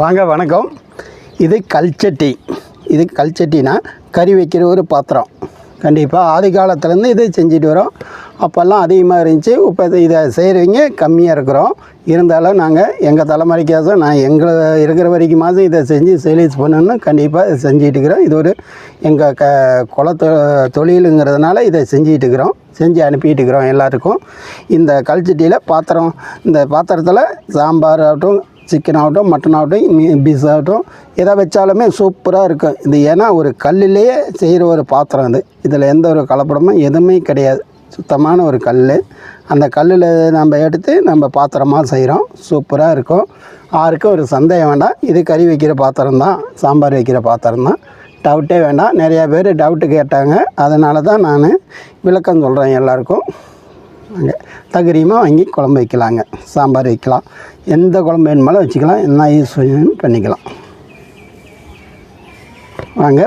வாங்க வணக்கம். இது கல்ச்சட்டி இது கல்ச்சட்டினா கறி வைக்கிற ஒரு பாத்திரம். கண்டிப்பாக ஆதி காலத்துலேருந்து இதை செஞ்சுட்டு வரோம். அப்போல்லாம் அதிகமாக இருந்துச்சு. இப்போ இதை செய்கிறவங்க கம்மியாக இருக்கிறோம். இருந்தாலும் நாங்கள் எங்கள் தலைமுறைக்காக நான் எங்களை இருக்கிற வரைக்குமாவது இதை செஞ்சு சேல்ஸ் பண்ணணும்னு கண்டிப்பாக இதை இருக்கிறோம். இது ஒரு எங்கள் க குல தொழிலுங்கிறதுனால இதை செஞ்சிகிட்டு இருக்கிறோம். செஞ்சு அனுப்பிட்டு இருக்கிறோம் எல்லாருக்கும். இந்த கல்ச்சட்டியில் பாத்திரம் இந்த பாத்திரத்தில் சாம்பார் ஆகட்டும் சிக்கன் ஆகட்டும் மட்டன் ஆகட்டும் மீ- பீஸ் ஆகட்டும் எதை வச்சாலுமே சூப்பராக இருக்கும். இது ஏன்னா ஒரு கல்லுலேயே செய்கிற ஒரு பாத்திரம் அது. இதில் எந்த ஒரு கலப்படமும் எதுவுமே கிடையாது. சுத்தமான ஒரு கல் அந்த கல்லில் நம்ம எடுத்து நம்ம பாத்திரமாக செய்கிறோம். சூப்பராக இருக்கும். யாருக்கும் ஒரு சந்தேகம் வேண்டாம். இது கறி வைக்கிற பாத்திரம் தான். சாம்பார் வைக்கிற பாத்திரம் தான். டவுட்டே வேண்டாம். நிறையா பேர் டவுட்டு கேட்டாங்க. அதனால தான் நான் விளக்கம் சொல்கிறேன் எல்லாருக்கும். வாங்க தகுதியமாக வாங்கி குழம்பு வைக்கலாங்க. சாம்பார் வைக்கலாம். எந்த குழம்பு வேணுமாலும் வச்சுக்கலாம். என்ன யூஸ் பண்ணிக்கலாம். வாங்க